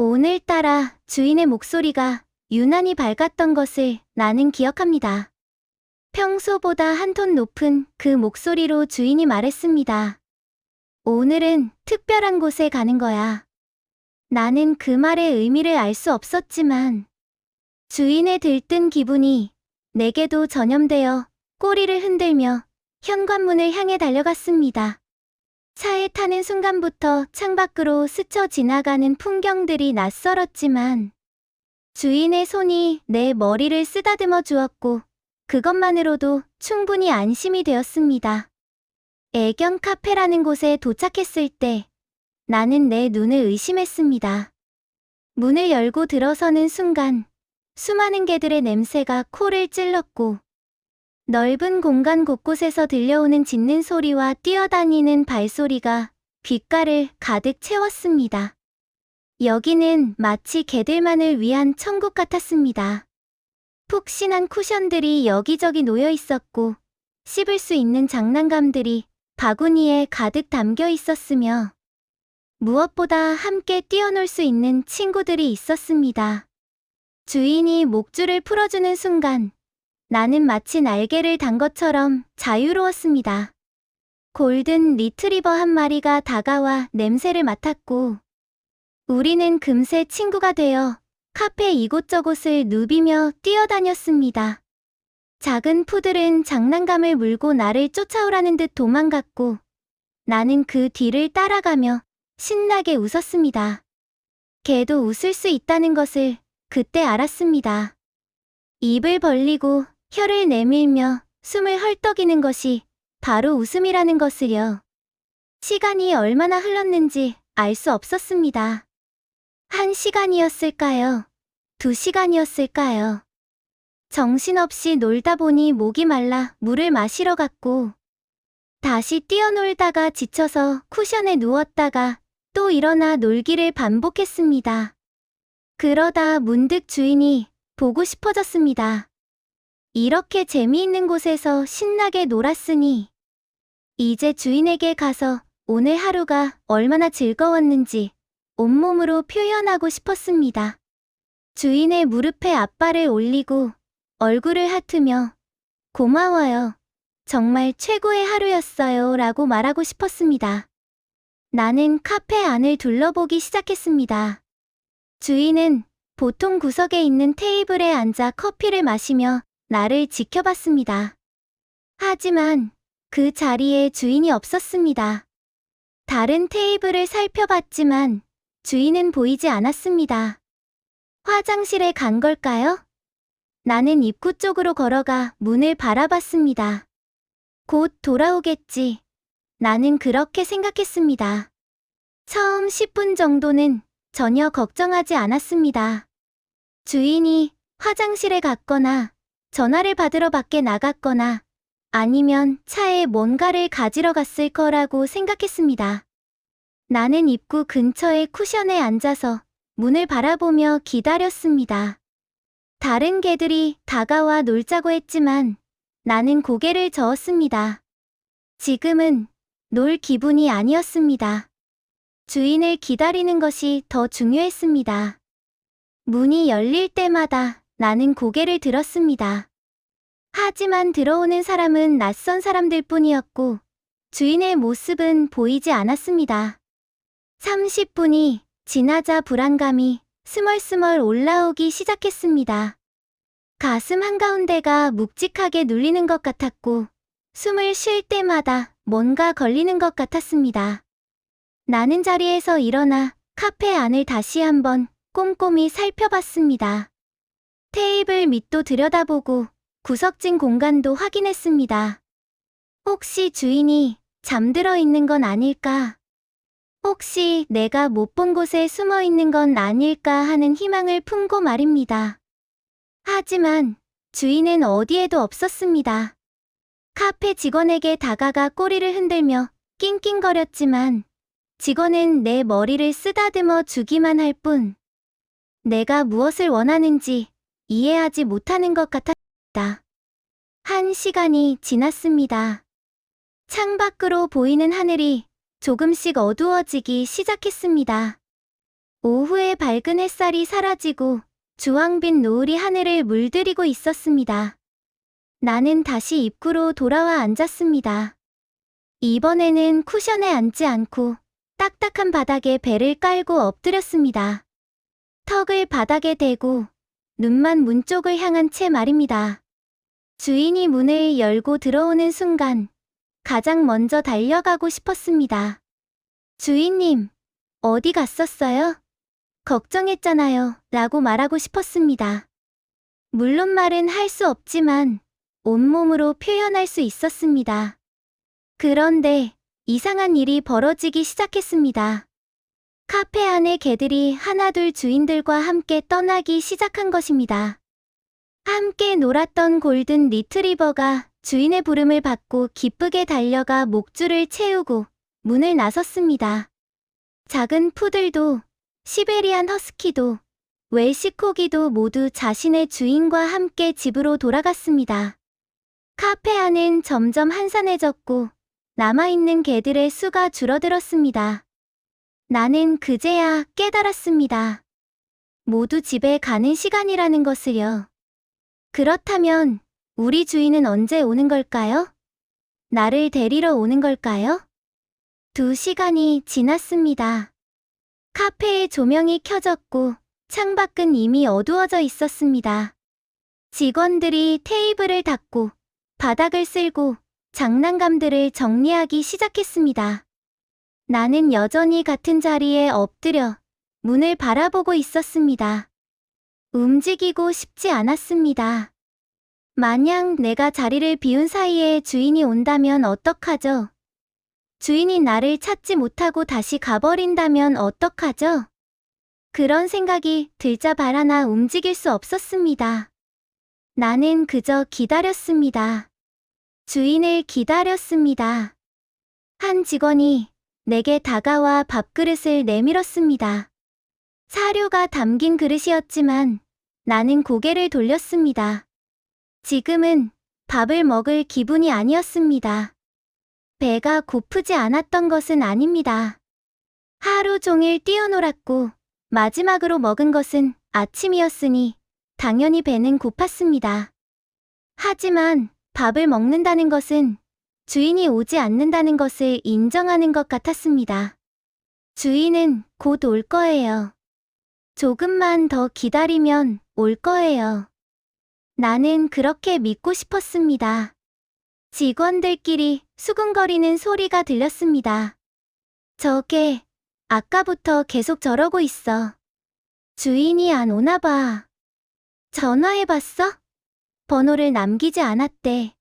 오늘따라 주인의 목소리가 유난히 밝았던 것을 나는 기억합니다. 평소보다 한 톤 높은 그 목소리로 주인이 말했습니다. 오늘은 특별한 곳에 가는 거야. 나는 그 말의 의미를 알 수 없었지만 주인의 들뜬 기분이 내게도 전염되어 꼬리를 흔들며 현관문을 향해 달려갔습니다. 차에 타는 순간부터 창밖으로 스쳐 지나가는 풍경들이 낯설었지만 주인의 손이 내 머리를 쓰다듬어 주었고 그것만으로도 충분히 안심이 되었습니다. 애견 카페라는 곳에 도착했을 때 나는 내 눈을 의심했습니다. 문을 열고 들어서는 순간 수많은 개들의 냄새가 코를 찔렀고 넓은 공간 곳곳에서 들려오는 짖는 소리와 뛰어다니는 발소리가 귓가를 가득 채웠습니다. 여기는 마치 개들만을 위한 천국 같았습니다. 푹신한 쿠션들이 여기저기 놓여 있었고 씹을 수 있는 장난감들이 바구니에 가득 담겨 있었으며 무엇보다 함께 뛰어놀 수 있는 친구들이 있었습니다. 주인이 목줄을 풀어주는 순간 나는 마치 날개를 단 것처럼 자유로웠습니다. 골든 리트리버 한 마리가 다가와 냄새를 맡았고 우리는 금세 친구가 되어 카페 이곳저곳을 누비며 뛰어다녔습니다. 작은 푸들은 장난감을 물고 나를 쫓아오라는 듯 도망갔고 나는 그 뒤를 따라가며 신나게 웃었습니다. 개도 웃을 수 있다는 것을 그때 알았습니다. 입을 벌리고 혀를 내밀며 숨을 헐떡이는 것이 바로 웃음이라는 것을요. 시간이 얼마나 흘렀는지 알 수 없었습니다. 한 시간이었을까요? 두 시간이었을까요? 정신없이 놀다 보니 목이 말라 물을 마시러 갔고, 다시 뛰어놀다가 지쳐서 쿠션에 누웠다가 또 일어나 놀기를 반복했습니다. 그러다 문득 주인이 보고 싶어졌습니다. 이렇게 재미있는 곳에서 신나게 놀았으니, 이제 주인에게 가서 오늘 하루가 얼마나 즐거웠는지 온몸으로 표현하고 싶었습니다. 주인의 무릎에 앞발을 올리고 얼굴을 핫으며 고마워요. 정말 최고의 하루였어요. 라고 말하고 싶었습니다. 나는 카페 안을 둘러보기 시작했습니다. 주인은 보통 구석에 있는 테이블에 앉아 커피를 마시며 나를 지켜봤습니다. 하지만 그 자리에 주인이 없었습니다. 다른 테이블을 살펴봤지만 주인은 보이지 않았습니다. 화장실에 간 걸까요? 나는 입구 쪽으로 걸어가 문을 바라봤습니다. 곧 돌아오겠지. 나는 그렇게 생각했습니다. 처음 10분 정도는 전혀 걱정하지 않았습니다. 주인이 화장실에 갔거나 전화를 받으러 밖에 나갔거나 아니면 차에 뭔가를 가지러 갔을 거라고 생각했습니다. 나는 입구 근처의 쿠션에 앉아서 문을 바라보며 기다렸습니다. 다른 개들이 다가와 놀자고 했지만 나는 고개를 저었습니다. 지금은 놀 기분이 아니었습니다. 주인을 기다리는 것이 더 중요했습니다. 문이 열릴 때마다 나는 고개를 들었습니다. 하지만 들어오는 사람은 낯선 사람들 뿐이었고 주인의 모습은 보이지 않았습니다. 30분이 지나자 불안감이 스멀스멀 올라오기 시작했습니다. 가슴 한가운데가 묵직하게 눌리는 것 같았고 숨을 쉴 때마다 뭔가 걸리는 것 같았습니다. 나는 자리에서 일어나 카페 안을 다시 한번 꼼꼼히 살펴봤습니다. 테이블 밑도 들여다보고 구석진 공간도 확인했습니다. 혹시 주인이 잠들어 있는 건 아닐까? 혹시 내가 못 본 곳에 숨어 있는 건 아닐까 하는 희망을 품고 말입니다. 하지만 주인은 어디에도 없었습니다. 카페 직원에게 다가가 꼬리를 흔들며 낑낑거렸지만 직원은 내 머리를 쓰다듬어 주기만 할 뿐 내가 무엇을 원하는지 이해하지 못하는 것 같았다. 한 시간이 지났습니다. 창밖으로 보이는 하늘이 조금씩 어두워지기 시작했습니다. 오후에 밝은 햇살이 사라지고 주황빛 노을이 하늘을 물들이고 있었습니다. 나는 다시 입구로 돌아와 앉았습니다. 이번에는 쿠션에 앉지 않고 딱딱한 바닥에 배를 깔고 엎드렸습니다. 턱을 바닥에 대고 눈만 문 쪽을 향한 채 말입니다. 주인이 문을 열고 들어오는 순간 가장 먼저 달려가고 싶었습니다. 주인님, 어디 갔었어요? 걱정했잖아요. 라고 말하고 싶었습니다. 물론 말은 할 수 없지만 온몸으로 표현할 수 있었습니다. 그런데 이상한 일이 벌어지기 시작했습니다. 카페 안의 개들이 하나둘 주인들과 함께 떠나기 시작한 것입니다. 함께 놀았던 골든 리트리버가 주인의 부름을 받고 기쁘게 달려가 목줄을 채우고 문을 나섰습니다. 작은 푸들도 시베리안 허스키도 웰시코기도 모두 자신의 주인과 함께 집으로 돌아갔습니다. 카페 안은 점점 한산해졌고 남아있는 개들의 수가 줄어들었습니다. 나는 그제야 깨달았습니다. 모두 집에 가는 시간이라는 것을요. 그렇다면 우리 주인은 언제 오는 걸까요? 나를 데리러 오는 걸까요? 두 시간이 지났습니다. 카페의 조명이 켜졌고 창밖은 이미 어두워져 있었습니다. 직원들이 테이블을 닦고 바닥을 쓸고 장난감들을 정리하기 시작했습니다. 나는 여전히 같은 자리에 엎드려 문을 바라보고 있었습니다. 움직이고 싶지 않았습니다. 만약 내가 자리를 비운 사이에 주인이 온다면 어떡하죠? 주인이 나를 찾지 못하고 다시 가버린다면 어떡하죠? 그런 생각이 들자 발 하나 움직일 수 없었습니다. 나는 그저 기다렸습니다. 주인을 기다렸습니다. 한 직원이 내게 다가와 밥그릇을 내밀었습니다. 사료가 담긴 그릇이었지만 나는 고개를 돌렸습니다. 지금은 밥을 먹을 기분이 아니었습니다. 배가 고프지 않았던 것은 아닙니다. 하루 종일 뛰어놀았고 마지막으로 먹은 것은 아침이었으니 당연히 배는 고팠습니다. 하지만 밥을 먹는다는 것은 주인이 오지 않는다는 것을 인정하는 것 같았습니다. 주인은 곧 올 거예요. 조금만 더 기다리면 올 거예요. 나는 그렇게 믿고 싶었습니다. 직원들끼리 수근거리는 소리가 들렸습니다. 저게 아까부터 계속 저러고 있어. 주인이 안 오나 봐. 전화해봤어? 번호를 남기지 않았대.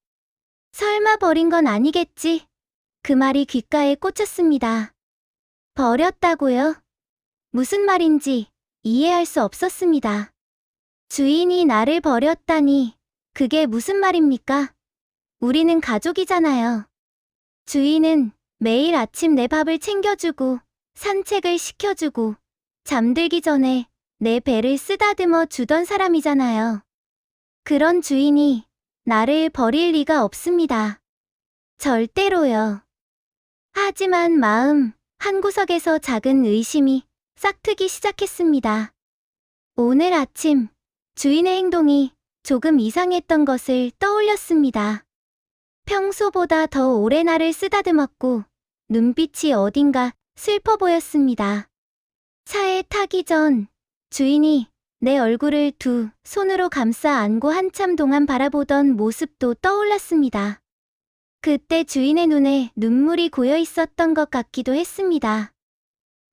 설마 버린 건 아니겠지? 그 말이 귓가에 꽂혔습니다. 버렸다고요? 무슨 말인지 이해할 수 없었습니다. 주인이 나를 버렸다니, 그게 무슨 말입니까? 우리는 가족이잖아요. 주인은 매일 아침 내 밥을 챙겨주고, 산책을 시켜주고, 잠들기 전에 내 배를 쓰다듬어 주던 사람이잖아요. 그런 주인이 나를 버릴 리가 없습니다. 절대로요. 하지만 마음 한 구석에서 작은 의심이 싹트기 시작했습니다. 오늘 아침 주인의 행동이 조금 이상했던 것을 떠올렸습니다. 평소보다 더 오래 나를 쓰다듬었고 눈빛이 어딘가 슬퍼 보였습니다. 차에 타기 전 주인이 내 얼굴을 두 손으로 감싸 안고 한참 동안 바라보던 모습도 떠올랐습니다. 그때 주인의 눈에 눈물이 고여 있었던 것 같기도 했습니다.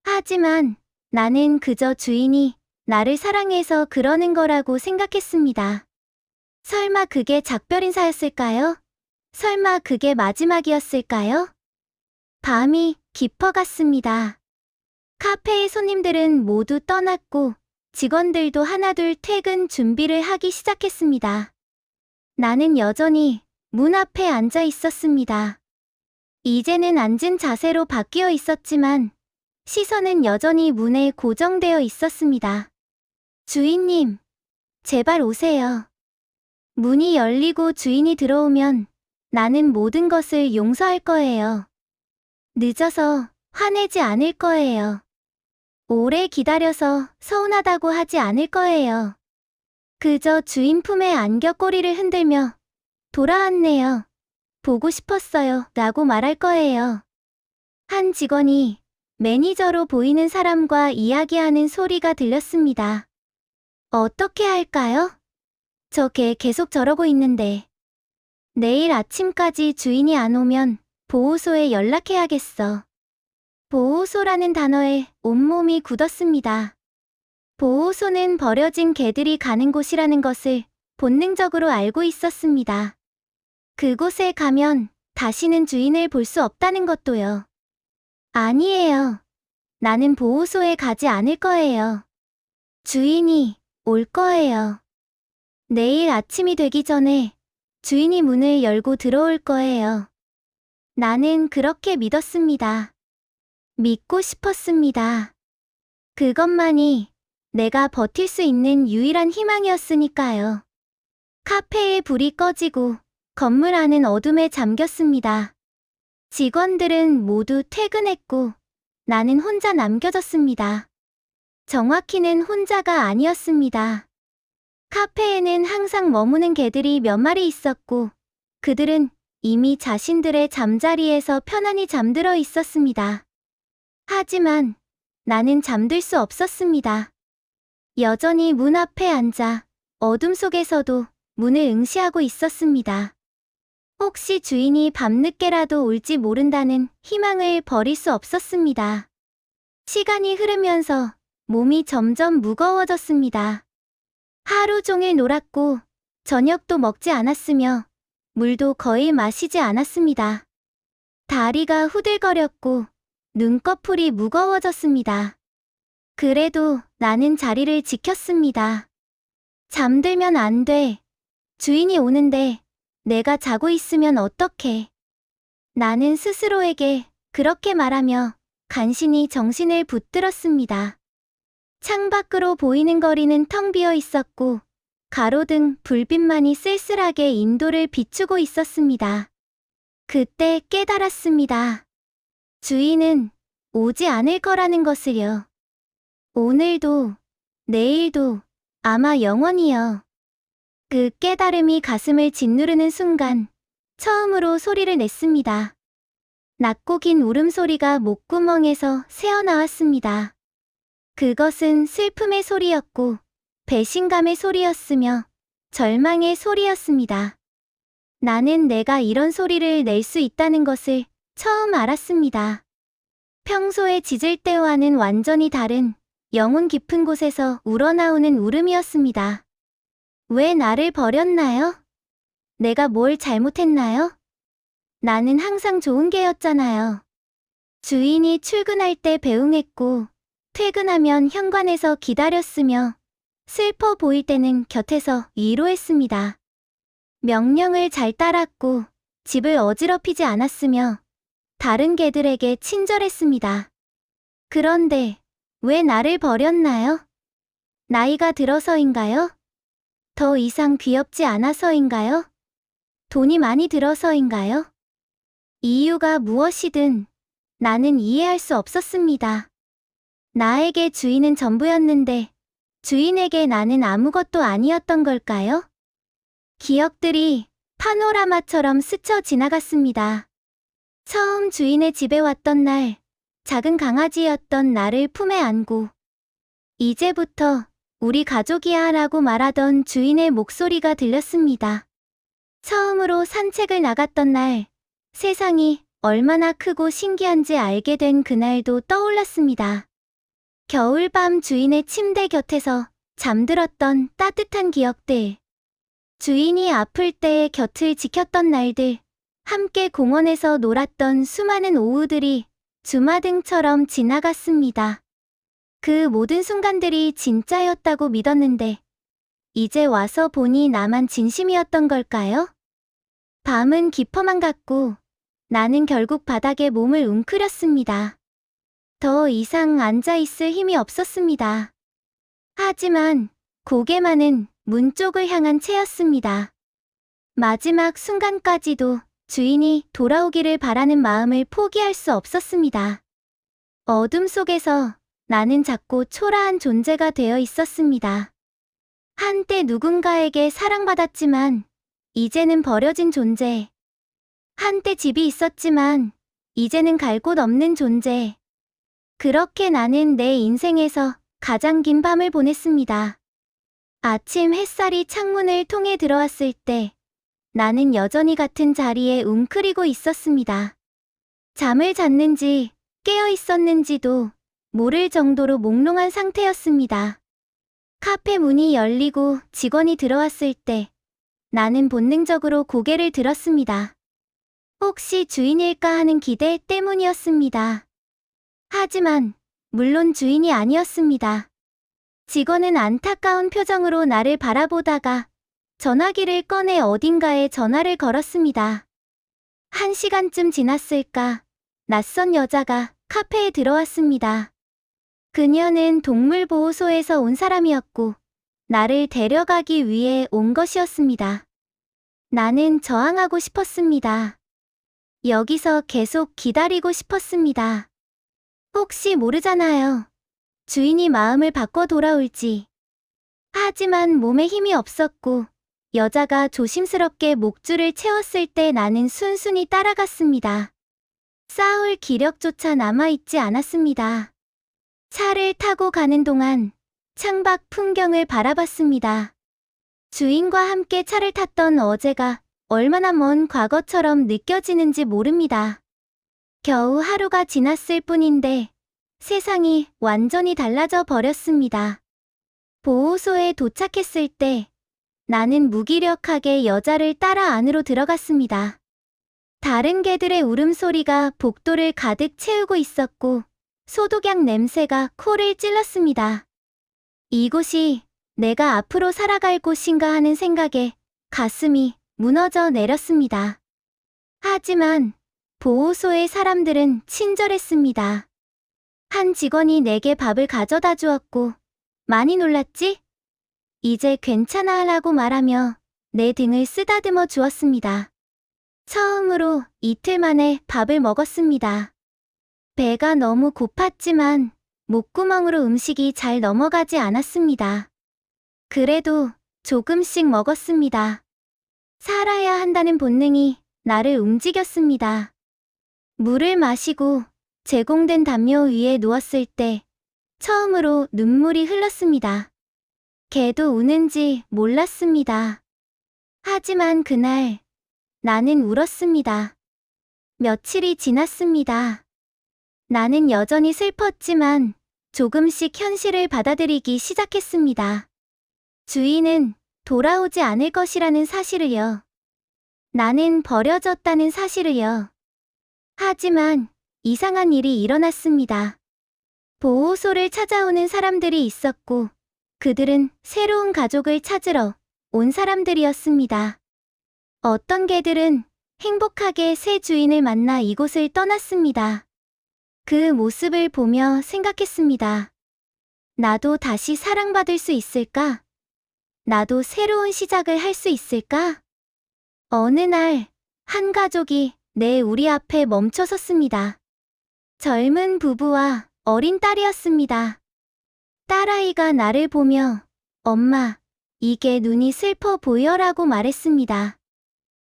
하지만 나는 그저 주인이 나를 사랑해서 그러는 거라고 생각했습니다. 설마 그게 작별 인사였을까요? 설마 그게 마지막이었을까요? 밤이 깊어갔습니다. 카페의 손님들은 모두 떠났고 직원들도 하나둘 퇴근 준비를 하기 시작했습니다. 나는 여전히 문 앞에 앉아 있었습니다. 이제는 앉은 자세로 바뀌어 있었지만 시선은 여전히 문에 고정되어 있었습니다. 주인님, 제발 오세요. 문이 열리고 주인이 들어오면 나는 모든 것을 용서할 거예요. 늦어서 화내지 않을 거예요. 오래 기다려서 서운하다고 하지 않을 거예요. 그저 주인 품에 안겨 꼬리를 흔들며 돌아왔네요. 보고 싶었어요. 라고 말할 거예요. 한 직원이 매니저로 보이는 사람과 이야기하는 소리가 들렸습니다. 어떻게 할까요? 저 걔 계속 저러고 있는데. 내일 아침까지 주인이 안 오면 보호소에 연락해야겠어. 보호소라는 단어에 온몸이 굳었습니다. 보호소는 버려진 개들이 가는 곳이라는 것을 본능적으로 알고 있었습니다. 그곳에 가면 다시는 주인을 볼 수 없다는 것도요. 아니에요. 나는 보호소에 가지 않을 거예요. 주인이 올 거예요. 내일 아침이 되기 전에 주인이 문을 열고 들어올 거예요. 나는 그렇게 믿었습니다. 믿고 싶었습니다. 그것만이 내가 버틸 수 있는 유일한 희망이었으니까요. 카페의 불이 꺼지고 건물 안은 어둠에 잠겼습니다. 직원들은 모두 퇴근했고 나는 혼자 남겨졌습니다. 정확히는 혼자가 아니었습니다. 카페에는 항상 머무는 개들이 몇 마리 있었고 그들은 이미 자신들의 잠자리에서 편안히 잠들어 있었습니다. 하지만 나는 잠들 수 없었습니다. 여전히 문 앞에 앉아 어둠 속에서도 문을 응시하고 있었습니다. 혹시 주인이 밤늦게라도 올지 모른다는 희망을 버릴 수 없었습니다. 시간이 흐르면서 몸이 점점 무거워졌습니다. 하루 종일 놀았고 저녁도 먹지 않았으며 물도 거의 마시지 않았습니다. 다리가 후들거렸고 눈꺼풀이 무거워졌습니다. 그래도 나는 자리를 지켰습니다. 잠들면 안 돼. 주인이 오는데 내가 자고 있으면 어떡해. 나는 스스로에게 그렇게 말하며 간신히 정신을 붙들었습니다. 창밖으로 보이는 거리는 텅 비어 있었고 가로등 불빛만이 쓸쓸하게 인도를 비추고 있었습니다. 그때 깨달았습니다. 주인은 오지 않을 거라는 것을요. 오늘도, 내일도, 아마 영원히요. 그 깨달음이 가슴을 짓누르는 순간 처음으로 소리를 냈습니다. 낮고 긴 울음소리가 목구멍에서 새어나왔습니다. 그것은 슬픔의 소리였고 배신감의 소리였으며 절망의 소리였습니다. 나는 내가 이런 소리를 낼 수 있다는 것을 처음 알았습니다. 평소에 짖을 때와는 완전히 다른 영혼 깊은 곳에서 우러나오는 울음이었습니다. 왜 나를 버렸나요? 내가 뭘 잘못했나요? 나는 항상 좋은 개였잖아요. 주인이 출근할 때 배웅했고, 퇴근하면 현관에서 기다렸으며, 슬퍼 보일 때는 곁에서 위로했습니다. 명령을 잘 따랐고, 집을 어지럽히지 않았으며, 다른 개들에게 친절했습니다. 그런데 왜 나를 버렸나요? 나이가 들어서인가요? 더 이상 귀엽지 않아서인가요? 돈이 많이 들어서인가요? 이유가 무엇이든 나는 이해할 수 없었습니다. 나에게 주인은 전부였는데 주인에게 나는 아무것도 아니었던 걸까요? 기억들이 파노라마처럼 스쳐 지나갔습니다. 처음 주인의 집에 왔던 날, 작은 강아지였던 나를 품에 안고, 이제부터 우리 가족이야 라고 말하던 주인의 목소리가 들렸습니다. 처음으로 산책을 나갔던 날, 세상이 얼마나 크고 신기한지 알게 된 그날도 떠올랐습니다. 겨울밤 주인의 침대 곁에서 잠들었던 따뜻한 기억들. 주인이 아플 때 곁을 지켰던 날들. 함께 공원에서 놀았던 수많은 오후들이 주마등처럼 지나갔습니다. 그 모든 순간들이 진짜였다고 믿었는데, 이제 와서 보니 나만 진심이었던 걸까요? 밤은 깊어만 갔고, 나는 결국 바닥에 몸을 웅크렸습니다. 더 이상 앉아있을 힘이 없었습니다. 하지만 고개만은 문 쪽을 향한 채였습니다. 마지막 순간까지도 주인이 돌아오기를 바라는 마음을 포기할 수 없었습니다. 어둠 속에서 나는 작고 초라한 존재가 되어 있었습니다. 한때 누군가에게 사랑받았지만 이제는 버려진 존재. 한때 집이 있었지만 이제는 갈 곳 없는 존재. 그렇게 나는 내 인생에서 가장 긴 밤을 보냈습니다. 아침 햇살이 창문을 통해 들어왔을 때 나는 여전히 같은 자리에 웅크리고 있었습니다. 잠을 잤는지 깨어 있었는지도 모를 정도로 몽롱한 상태였습니다. 카페 문이 열리고 직원이 들어왔을 때 나는 본능적으로 고개를 들었습니다. 혹시 주인일까 하는 기대 때문이었습니다. 하지만 물론 주인이 아니었습니다. 직원은 안타까운 표정으로 나를 바라보다가 전화기를 꺼내 어딘가에 전화를 걸었습니다. 한 시간쯤 지났을까 낯선 여자가 카페에 들어왔습니다. 그녀는 동물보호소에서 온 사람이었고 나를 데려가기 위해 온 것이었습니다. 나는 저항하고 싶었습니다. 여기서 계속 기다리고 싶었습니다. 혹시 모르잖아요. 주인이 마음을 바꿔 돌아올지. 하지만 몸에 힘이 없었고 여자가 조심스럽게 목줄을 채웠을 때 나는 순순히 따라갔습니다. 싸울 기력조차 남아있지 않았습니다. 차를 타고 가는 동안 창밖 풍경을 바라봤습니다. 주인과 함께 차를 탔던 어제가 얼마나 먼 과거처럼 느껴지는지 모릅니다. 겨우 하루가 지났을 뿐인데 세상이 완전히 달라져 버렸습니다. 보호소에 도착했을 때 나는 무기력하게 여자를 따라 안으로 들어갔습니다. 다른 개들의 울음소리가 복도를 가득 채우고 있었고 소독약 냄새가 코를 찔렀습니다. 이곳이 내가 앞으로 살아갈 곳인가 하는 생각에 가슴이 무너져 내렸습니다. 하지만 보호소의 사람들은 친절했습니다. 한 직원이 내게 밥을 가져다 주었고 많이 놀랐지? 이제 괜찮아 라고 말하며 내 등을 쓰다듬어 주었습니다. 처음으로 이틀 만에 밥을 먹었습니다. 배가 너무 고팠지만 목구멍으로 음식이 잘 넘어가지 않았습니다. 그래도 조금씩 먹었습니다. 살아야 한다는 본능이 나를 움직였습니다. 물을 마시고 제공된 담요 위에 누웠을 때 처음으로 눈물이 흘렀습니다. 개도 우는지 몰랐습니다. 하지만 그날 나는 울었습니다. 며칠이 지났습니다. 나는 여전히 슬펐지만 조금씩 현실을 받아들이기 시작했습니다. 주인은 돌아오지 않을 것이라는 사실을요. 나는 버려졌다는 사실을요. 하지만 이상한 일이 일어났습니다. 보호소를 찾아오는 사람들이 있었고 그들은 새로운 가족을 찾으러 온 사람들이었습니다. 어떤 개들은 행복하게 새 주인을 만나 이곳을 떠났습니다. 그 모습을 보며 생각했습니다. 나도 다시 사랑받을 수 있을까? 나도 새로운 시작을 할 수 있을까? 어느 날, 한 가족이 내 우리 앞에 멈춰 섰습니다. 젊은 부부와 어린 딸이었습니다. 딸아이가 나를 보며 엄마, 이게 눈이 슬퍼 보여라고 말했습니다.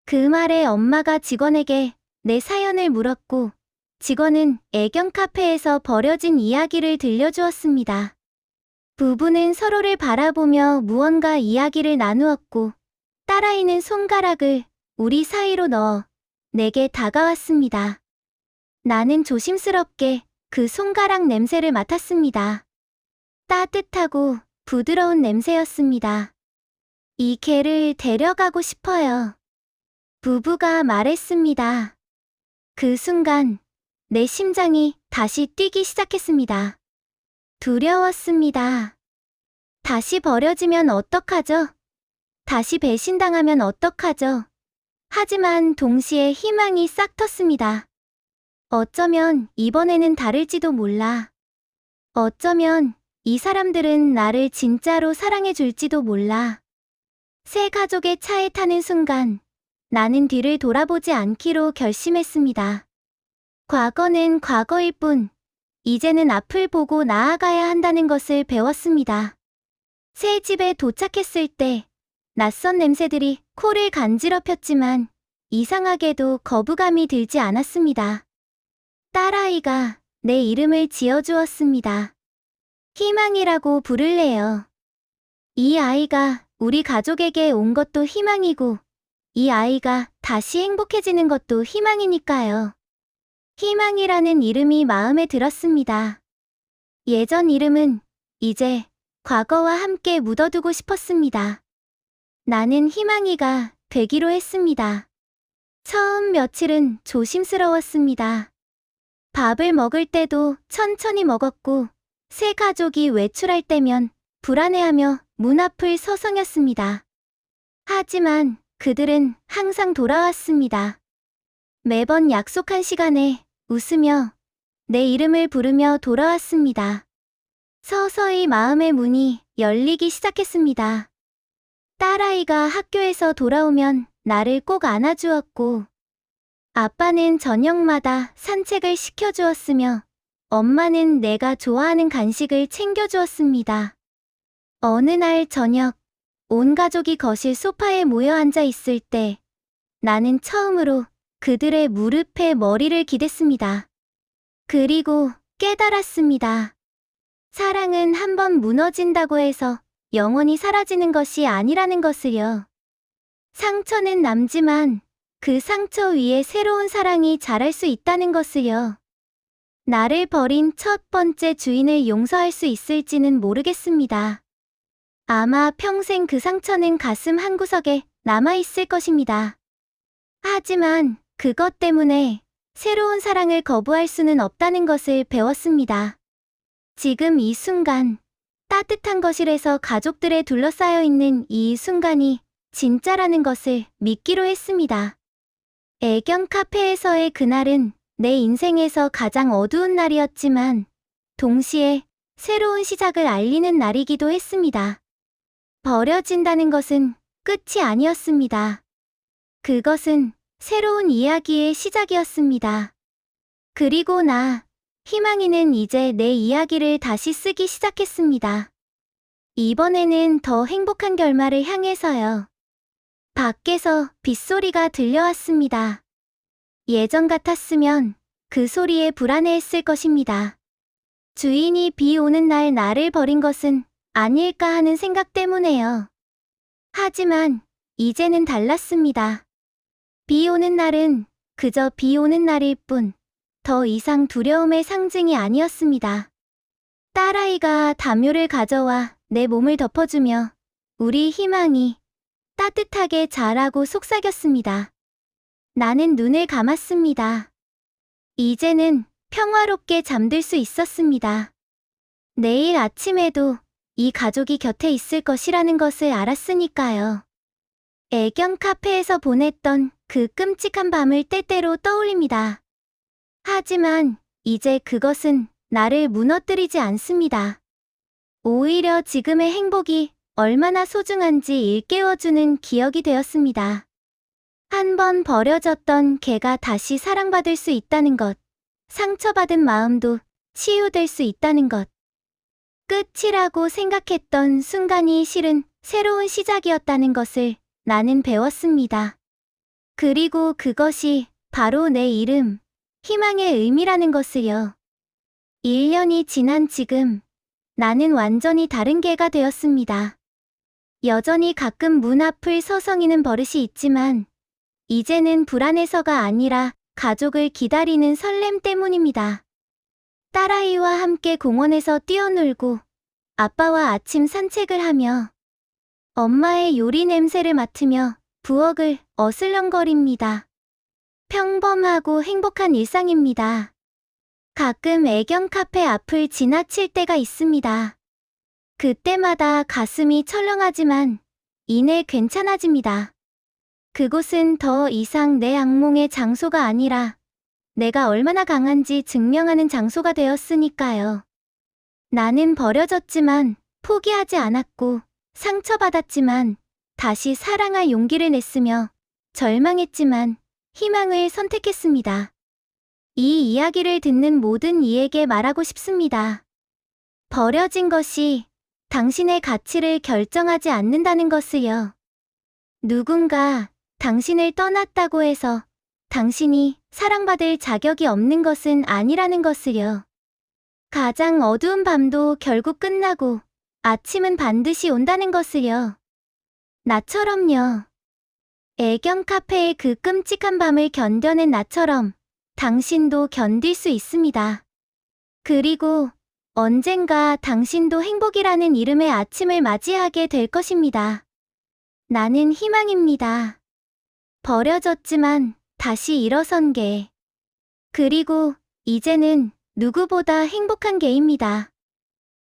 그 말에 엄마가 직원에게 내 사연을 물었고 직원은 애견 카페에서 버려진 이야기를 들려주었습니다. 부부는 서로를 바라보며 무언가 이야기를 나누었고 딸아이는 손가락을 우리 사이로 넣어 내게 다가왔습니다. 나는 조심스럽게 그 손가락 냄새를 맡았습니다. 따뜻하고 부드러운 냄새였습니다. 이 개를 데려가고 싶어요. 부부가 말했습니다. 그 순간 내 심장이 다시 뛰기 시작했습니다. 두려웠습니다. 다시 버려지면 어떡하죠? 다시 배신당하면 어떡하죠? 하지만 동시에 희망이 싹 텄습니다. 어쩌면 이번에는 다를지도 몰라. 어쩌면 이 사람들은 나를 진짜로 사랑해 줄지도 몰라. 새 가족의 차에 타는 순간 나는 뒤를 돌아보지 않기로 결심했습니다. 과거는 과거일 뿐 이제는 앞을 보고 나아가야 한다는 것을 배웠습니다. 새 집에 도착했을 때 낯선 냄새들이 코를 간지럽혔지만 이상하게도 거부감이 들지 않았습니다. 딸아이가 내 이름을 지어주었습니다. 희망이라고 부를래요. 이 아이가 우리 가족에게 온 것도 희망이고, 이 아이가 다시 행복해지는 것도 희망이니까요. 희망이라는 이름이 마음에 들었습니다. 예전 이름은 이제 과거와 함께 묻어두고 싶었습니다. 나는 희망이가 되기로 했습니다. 처음 며칠은 조심스러웠습니다. 밥을 먹을 때도 천천히 먹었고, 새 가족이 외출할 때면 불안해하며 문 앞을 서성였습니다. 하지만 그들은 항상 돌아왔습니다. 매번 약속한 시간에 웃으며 내 이름을 부르며 돌아왔습니다. 서서히 마음의 문이 열리기 시작했습니다. 딸아이가 학교에서 돌아오면 나를 꼭 안아주었고, 아빠는 저녁마다 산책을 시켜주었으며, 엄마는 내가 좋아하는 간식을 챙겨주었습니다. 어느 날 저녁, 온 가족이 거실 소파에 모여 앉아 있을 때, 나는 처음으로 그들의 무릎에 머리를 기댔습니다. 그리고 깨달았습니다. 사랑은 한 번 무너진다고 해서 영원히 사라지는 것이 아니라는 것을요. 상처는 남지만 그 상처 위에 새로운 사랑이 자랄 수 있다는 것을요. 나를 버린 첫 번째 주인을 용서할 수 있을지는 모르겠습니다. 아마 평생 그 상처는 가슴 한구석에 남아있을 것입니다. 하지만 그것 때문에 새로운 사랑을 거부할 수는 없다는 것을 배웠습니다. 지금 이 순간, 따뜻한 거실에서 가족들에 둘러싸여 있는 이 순간이 진짜라는 것을 믿기로 했습니다. 애견 카페에서의 그날은 내 인생에서 가장 어두운 날이었지만 동시에 새로운 시작을 알리는 날이기도 했습니다. 버려진다는 것은 끝이 아니었습니다. 그것은 새로운 이야기의 시작이었습니다. 그리고 나, 희망이는 이제 내 이야기를 다시 쓰기 시작했습니다. 이번에는 더 행복한 결말을 향해서요. 밖에서 빗소리가 들려왔습니다. 예전 같았으면 그 소리에 불안해했을 것입니다. 주인이 비 오는 날 나를 버린 것은 아닐까 하는 생각 때문에요. 하지만 이제는 달랐습니다. 비 오는 날은 그저 비 오는 날일 뿐, 더 이상 두려움의 상징이 아니었습니다. 딸아이가 담요를 가져와 내 몸을 덮어주며 우리 희망이 따뜻하게 자라고 속삭였습니다. 나는 눈을 감았습니다. 이제는 평화롭게 잠들 수 있었습니다. 내일 아침에도 이 가족이 곁에 있을 것이라는 것을 알았으니까요. 애견 카페에서 보냈던 그 끔찍한 밤을 때때로 떠올립니다. 하지만 이제 그것은 나를 무너뜨리지 않습니다. 오히려 지금의 행복이 얼마나 소중한지 일깨워주는 기억이 되었습니다. 한 번 버려졌던 개가 다시 사랑받을 수 있다는 것, 상처받은 마음도 치유될 수 있다는 것. 끝이라고 생각했던 순간이 실은 새로운 시작이었다는 것을 나는 배웠습니다. 그리고 그것이 바로 내 이름, 희망의 의미라는 것을요. 1년이 지난 지금, 나는 완전히 다른 개가 되었습니다. 여전히 가끔 문 앞을 서성이는 버릇이 있지만, 이제는 불안해서가 아니라 가족을 기다리는 설렘 때문입니다. 딸아이와 함께 공원에서 뛰어놀고, 아빠와 아침 산책을 하며, 엄마의 요리 냄새를 맡으며 부엌을 어슬렁거립니다. 평범하고 행복한 일상입니다. 가끔 애견 카페 앞을 지나칠 때가 있습니다. 그때마다 가슴이 철렁하지만 이내 괜찮아집니다. 그곳은 더 이상 내 악몽의 장소가 아니라 내가 얼마나 강한지 증명하는 장소가 되었으니까요. 나는 버려졌지만 포기하지 않았고 상처받았지만 다시 사랑할 용기를 냈으며 절망했지만 희망을 선택했습니다. 이 이야기를 듣는 모든 이에게 말하고 싶습니다. 버려진 것이 당신의 가치를 결정하지 않는다는 것을요. 누군가 당신을 떠났다고 해서 당신이 사랑받을 자격이 없는 것은 아니라는 것을요. 가장 어두운 밤도 결국 끝나고 아침은 반드시 온다는 것을요. 나처럼요. 애견 카페의 그 끔찍한 밤을 견뎌낸 나처럼 당신도 견딜 수 있습니다. 그리고 언젠가 당신도 행복이라는 이름의 아침을 맞이하게 될 것입니다. 나는 희망입니다. 버려졌지만 다시 일어선 게. 그리고 이제는 누구보다 행복한 게입니다.